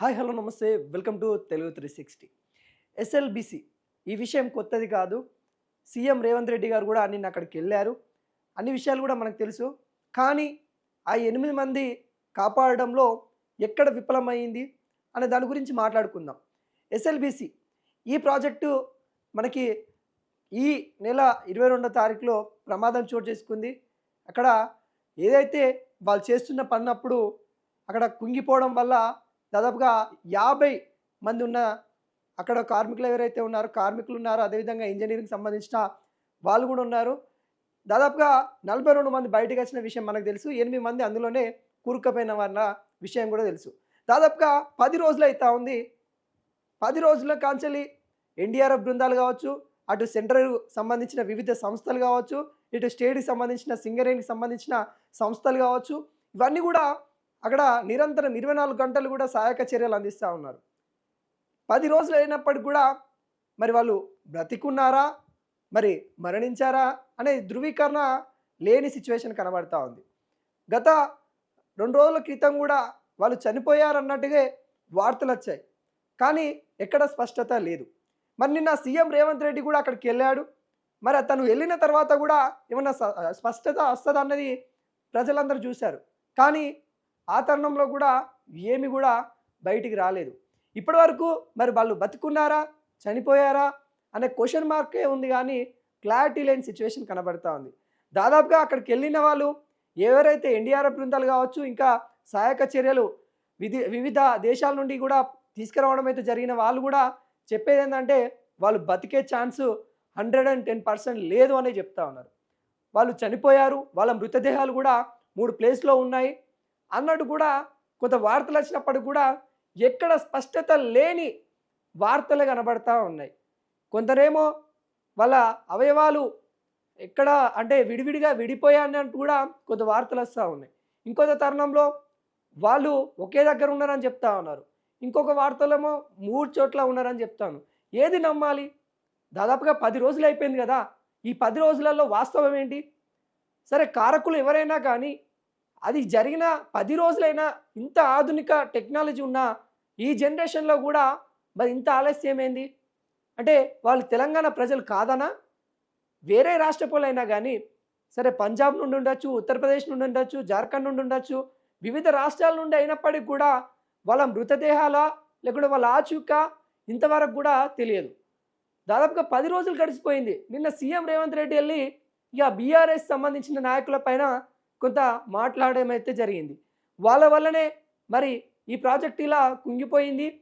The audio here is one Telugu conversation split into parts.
హాయ్ హలో నమస్తే. Welcome to Telugu three sixty. SLBC ఈ విషయం కొత్తది కాదు. సీఎం రేవంత్ రెడ్డి గారు కూడా నిన్న అక్కడికి వెళ్ళారు. అన్ని విషయాలు కూడా మనకు తెలుసు. కానీ ఆ ఎనిమిది మంది కాపాడడంలో ఎక్కడ విఫలమైంది అనే దాని గురించి మాట్లాడుకుందాం. ఎస్ఎల్బిసి ఈ ప్రాజెక్టు మనకి ఈ నెల ఇరవై రెండో తారీఖులో ప్రమాదం చోటు చేసుకుంది. అక్కడ ఏదైతే వాళ్ళు చేస్తున్న పన్నప్పుడు అక్కడ కుంగిపోవడం వల్ల దాదాపుగా యాభై మంది ఉన్న అక్కడ కార్మికులు ఎవరైతే ఉన్నారో కార్మికులు ఉన్నారో అదేవిధంగా ఇంజనీరింగ్ సంబంధించిన వాళ్ళు కూడా ఉన్నారు. దాదాపుగా నలభై రెండు మంది బయటకు వచ్చిన విషయం మనకు తెలుసు. ఎనిమిది మంది అందులోనే కూరుకుపోయిన వాళ్ళ విషయం కూడా తెలుసు. దాదాపుగా పది రోజులు అవుతా ఉంది. పది రోజుల కాంచెలి ఎన్డీఆర్ఎఫ్ బృందాలు కావచ్చు అటు సెంట్రల్ సంబంధించిన వివిధ సంస్థలు కావచ్చు ఇటు స్టేట్కి సంబంధించిన సింగరేణికి సంబంధించిన సంస్థలు కావచ్చు ఇవన్నీ కూడా అక్కడ నిరంతరం ఇరవై నాలుగు గంటలు కూడా సహాయక చర్యలు అందిస్తూ ఉన్నారు. పది రోజులు అయినప్పటికి కూడా మరి వాళ్ళు బ్రతికున్నారా? మరి మరణించారా? అనే ధృవీకరణ లేని సిచ్యువేషన్ కనబడతా ఉంది. గత రెండు రోజుల క్రితం కూడా వాళ్ళు చనిపోయారన్నట్టుగా వార్తలు వచ్చాయి. కానీ ఎక్కడ స్పష్టత లేదు. మరి నిన్న సీఎం రేవంత్ రెడ్డి కూడా అక్కడికి వెళ్ళాడు. మరి అతను వెళ్ళిన తర్వాత కూడా ఏమన్నా స్పష్టత వస్తుందన్నది ప్రజలందరూ చూశారు. కానీ ఆ తరుణంలో కూడా ఏమి కూడా బయటికి రాలేదు. ఇప్పటి వరకు మరి వాళ్ళు బతుకున్నారా? చనిపోయారా? అనే క్వశ్చన్ మార్కే ఉంది కానీ క్లారిటీ లేని సిచ్యువేషన్ కనబడుతూ ఉంది. దాదాపుగా అక్కడికి వెళ్ళిన వాళ్ళు ఎవరైతే ఎన్డీఆర్ఎఫ్ బృందాలు కావచ్చు ఇంకా సహాయక చర్యలు విధి వివిధ దేశాల నుండి కూడా తీసుకురావడం అయితే జరిగిన వాళ్ళు కూడా చెప్పేది ఏంటంటే వాళ్ళు బతికే chance hundred and ten percent లేదు అనే చెప్తా ఉన్నారు. వాళ్ళు చనిపోయారు వాళ్ళ మృతదేహాలు కూడా మూడు ప్లేస్లో ఉన్నాయి. అన్నట్టు కూడా కొంత వార్తలు వచ్చినప్పటికి కూడా ఎక్కడ స్పష్టత లేని వార్తలు కనబడతా ఉన్నాయి. కొందరేమో వాళ్ళ అవయవాలు ఎక్కడ అంటే విడివిడిగా విడిపోయాయన్నట్టు కూడా కొంత వార్తలు వస్తూ ఉన్నాయి. ఇంకొక తరుణంలో వాళ్ళు ఒకే దగ్గర ఉన్నారని చెప్తా ఉన్నారు. ఇంకొక వార్తలేమో మూడు చోట్ల ఉన్నారని చెప్తాను ఏది నమ్మాలి? దాదాపుగా పది రోజులు అయిపోయింది కదా. ఈ పది రోజులలో వాస్తవం ఏంటి? సరే కారకులు ఎవరైనా కానీ అది జరిగిన పది రోజులైనా ఇంత ఆధునిక టెక్నాలజీ ఉన్న ఈ జనరేషన్లో కూడా మరి ఇంత ఆలస్యం ఏంది? అంటే వాళ్ళు తెలంగాణ ప్రజలు కాదనా? వేరే రాష్ట్రపులైనా కానీ సరే పంజాబ్ నుండి ఉండొచ్చు ఉత్తరప్రదేశ్ నుండి ఉండొచ్చు జార్ఖండ్ నుండి ఉండొచ్చు వివిధ రాష్ట్రాల నుండి అయినప్పటికీ కూడా వాళ్ళ మృతదేహాల లేకుంటే వాళ్ళ ఆచూక ఇంతవరకు కూడా తెలియదు. దాదాపుగా పది రోజులు గడిచిపోయింది. నిన్న సీఎం రేవంత్ రెడ్డి వెళ్ళి ఇక బీఆర్ఎస్ సంబంధించిన నాయకుల పైన కొంత మాట్లాడడం అయితే జరిగింది. వాళ్ళ వల్లనే మరి ఈ ప్రాజెక్ట్ ఇలా కుంగిపోయింది.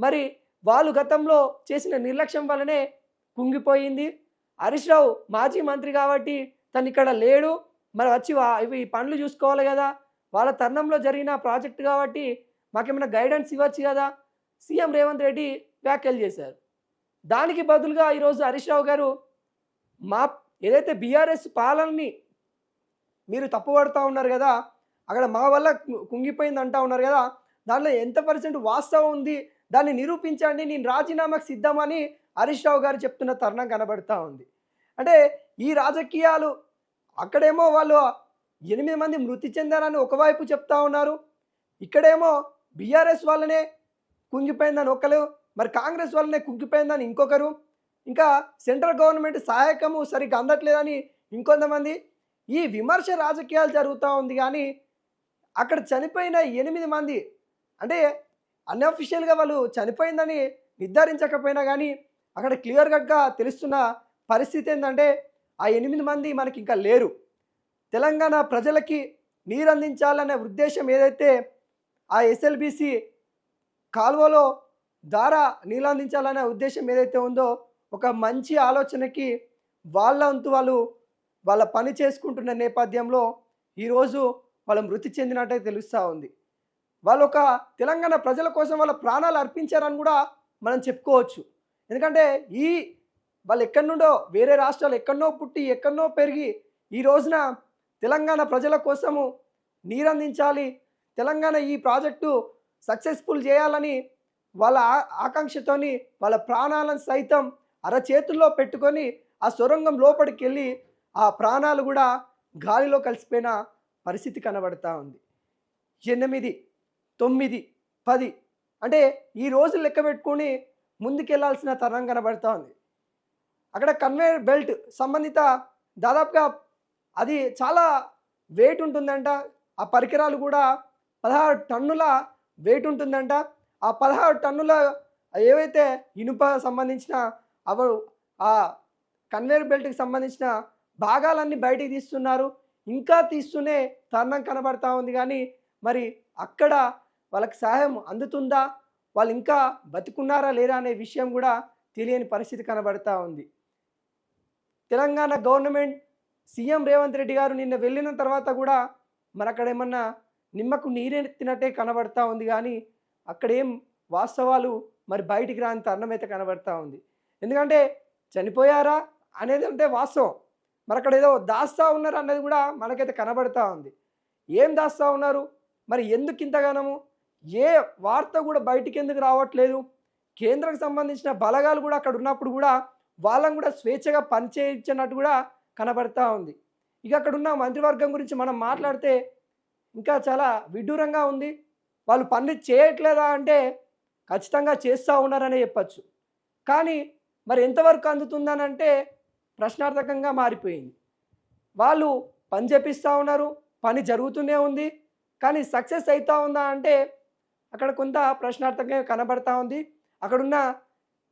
మరి వాళ్ళు గతంలో చేసిన నిర్లక్ష్యం వల్లనే కుంగిపోయింది. హరీష్ రావు మాజీ మంత్రి కాబట్టి తను ఇక్కడ లేడు. మరి వచ్చి వా- ఇవి పనులు చూసుకోవాలి కదా. వాళ్ళ తరుణంలో జరిగిన ప్రాజెక్ట్ కాబట్టి మాకేమైనా గైడెన్స్ ఇవ్వచ్చు కదా. సీఎం రేవంత్ రెడ్డి వ్యాఖ్యలు చేశారు. దానికి బదులుగా ఈరోజు హరీష్ రావు గారు మా ఏదైతే బీఆర్ఎస్ పాలనని మీరు తప్పు పడుతూ ఉన్నారు కదా అక్కడ మా వల్ల కుంగిపోయింది అంటా ఉన్నారు కదా దానిలో ఎంత పర్సెంట్ వాస్తవం ఉంది దాన్ని నిరూపించండి నేను రాజీనామాకు సిద్ధమని హరీష్ రావు గారు చెప్తున్న తరుణం కనబడుతూ ఉంది. అంటే ఈ రాజకీయాలు అక్కడేమో వాళ్ళు ఎనిమిది మంది మృతి చెందారని ఒకవైపు చెప్తా ఉన్నారు ఇక్కడేమో బీఆర్ఎస్ వాళ్ళనే కుంగిపోయిందని ఒకరు మరి కాంగ్రెస్ వాళ్ళనే కుంగిపోయిందని ఇంకొకరు ఇంకా సెంట్రల్ గవర్నమెంట్ సహాయకము సరిగ్గా అందట్లేదని ఇంకొంతమంది ఈ విమర్శ రాజకీయాలు జరుగుతూ ఉంది కానీ అక్కడ చనిపోయిన ఎనిమిది మంది అంటే అన్అఫిషియల్గా వాళ్ళు చనిపోయిందని నిర్ధారించకపోయినా కానీ అక్కడ క్లియర్ కట్గా తెలుస్తున్న పరిస్థితి ఏంటంటే ఆ ఎనిమిది మంది మనకి ఇంకా లేరు. తెలంగాణ ప్రజలకి నీరు అందించాలనే ఉద్దేశం ఏదైతే ఆ ఎస్ఎల్బిసి కాలువలో ద్వారా నీళ్ళు అందించాలనే ఉద్దేశం ఏదైతే ఉందో ఒక మంచి ఆలోచనకి వాళ్ళ వంతు వాళ్ళు వాళ్ళ పని చేసుకుంటున్న నేపథ్యంలో ఈరోజు వాళ్ళ మృతి చెందినట్టే తెలుస్తూ ఉంది. వాళ్ళు ఒక తెలంగాణ ప్రజల కోసం వాళ్ళ ప్రాణాలు అర్పించారని కూడా మనం చెప్పుకోవచ్చు. ఎందుకంటే ఈ వాళ్ళు ఎక్కడి నుండో వేరే రాష్ట్రాలు ఎక్కడనో పుట్టి ఎక్కడనో పెరిగి ఈ రోజున తెలంగాణ ప్రజల కోసము నీరందించాలి తెలంగాణ ఈ ప్రాజెక్టు సక్సెస్ఫుల్ చేయాలని వాళ్ళ ఆకాంక్షతోని వాళ్ళ ప్రాణాలను సైతం అరచేతుల్లో పెట్టుకొని ఆ సొరంగం లోపలికి వెళ్ళి ఆ ప్రాణాలు కూడా గాలిలో కలిసిపోయిన పరిస్థితి కనబడతా ఉంది. ఎనిమిది తొమ్మిది పది అంటే ఈ రోజు లెక్క పెట్టుకొని ముందుకెళ్ళాల్సిన తరం కనబడతా ఉంది. అక్కడ కన్వేయర్ బెల్ట్ సంబంధిత దాదాపుగా అది చాలా వెయిట్ ఉంటుందంట. ఆ పరికరాలు కూడా పదహారు టన్నుల వెయిట్ ఉంటుందంట. ఆ పదహారు టన్నుల ఏవైతే ఇనుప సంబంధించిన అవ ఆ కన్వేయర్ బెల్ట్కి సంబంధించిన భాగాలన్నీ బయటికి తీస్తున్నారు. ఇంకా తీస్తూనే తరుణం కనబడతా ఉంది కానీ మరి అక్కడ వాళ్ళకి సహాయం అందుతుందా? వాళ్ళు ఇంకా బతుకున్నారా లేరా అనే విషయం కూడా తెలియని పరిస్థితి కనబడతా ఉంది. తెలంగాణ గవర్నమెంట్ సీఎం రేవంత్ రెడ్డి గారు నిన్న వెళ్ళిన తర్వాత కూడా మరి అక్కడ ఏమన్నా నిమ్మకు నీరెత్తినట్టే కనబడతా ఉంది కానీ అక్కడేం వాస్తవాలు మరి బయటికి రాని తరుణం అయితే కనబడతా ఉంది. ఎందుకంటే చనిపోయారా అనేది అంటే వాస్తవం. మరి అక్కడ ఏదో దాస్తా ఉన్నారు అన్నది కూడా మనకైతే కనబడతా ఉంది. ఏం దాస్తా ఉన్నారు? మరి ఎందుకు ఇంతగానము? ఏ వార్త కూడా బయటికి ఎందుకు రావట్లేదు? కేంద్రంకి సంబంధించిన బలగాలు కూడా అక్కడ ఉన్నప్పుడు కూడా వాళ్ళని కూడా స్వేచ్ఛగా పనిచేయించినట్టు కూడా కనబడతా ఉంది. ఇక అక్కడ ఉన్న మంత్రివర్గం గురించి మనం మాట్లాడితే ఇంకా చాలా విడ్డూరంగా ఉంది. వాళ్ళు పనులు చేయట్లేదా అంటే ఖచ్చితంగా చేస్తూ ఉన్నారనే చెప్పచ్చు. కానీ మరి ఎంతవరకు అందుతుందని అంటే ప్రశ్నార్థకంగా మారిపోయింది. వాళ్ళు పని చేపిస్తూ ఉన్నారు పని జరుగుతూనే ఉంది కానీ సక్సెస్ అవుతూ ఉందా అంటే అక్కడ కొంత ప్రశ్నార్థకంగా కనబడతా ఉంది. అక్కడున్న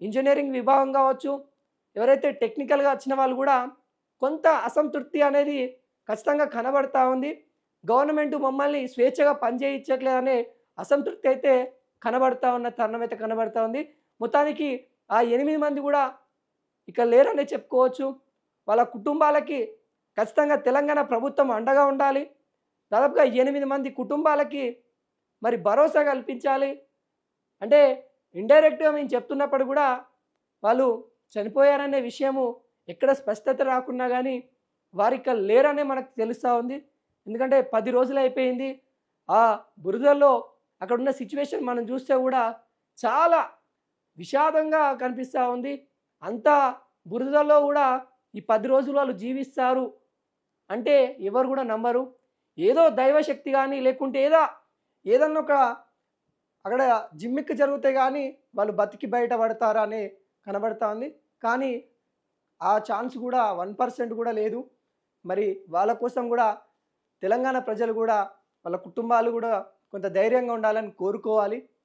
ఇంజనీరింగ్ విభాగం కావచ్చు ఎవరైతే టెక్నికల్గా వచ్చిన వాళ్ళు కూడా కొంత అసంతృప్తి అనేది ఖచ్చితంగా కనబడతా ఉంది. గవర్నమెంట్ మమ్మల్ని స్వేచ్ఛగా పనిచేయించట్లేదనే అసంతృప్తి అయితే కనబడతా ఉన్న తరుణం అయితే కనబడతా ఉంది. మొత్తానికి ఆ ఎనిమిది మంది కూడా ఇక లేరనే చెప్పుకోవచ్చు. వాళ్ళ కుటుంబాలకి ఖచ్చితంగా తెలంగాణ ప్రభుత్వం అండగా ఉండాలి. దాదాపుగా ఎనిమిది మంది కుటుంబాలకి మరి భరోసా కల్పించాలి. అంటే ఇండైరెక్ట్గా మేము చెప్తున్నప్పుడు కూడా వాళ్ళు చనిపోయారనే విషయము ఎక్కడ స్పష్టత రాకున్నా కానీ వారి ఇక్కడ లేరనే మనకు తెలుస్తూ ఉంది. ఎందుకంటే పది రోజులు అయిపోయింది. ఆ బురదల్లో అక్కడ ఉన్న సిచ్యువేషన్ మనం చూస్తే కూడా చాలా విషాదంగా కనిపిస్తూ ఉంది. అంత బురదలో కూడా ఈ పది రోజులు వాళ్ళు జీవిస్తారు. అంటే ఎవరు కూడా నమ్మరు. ఏదో దైవశక్తి కానీ లేకుంటే ఏదో ఏదన్నా ఒక అక్కడ జిమ్మిక్కి జరిగితే కానీ వాళ్ళు బతికి బయటపడతారా అనే కనబడతా ఉంది కానీ ఆ ఛాన్స్ కూడా వన్ పర్సెంట్ కూడా లేదు. మరి వాళ్ళ కోసం కూడా తెలంగాణ ప్రజలు కూడా వాళ్ళ కుటుంబాలు కూడా కొంత ధైర్యంగా ఉండాలని కోరుకోవాలి.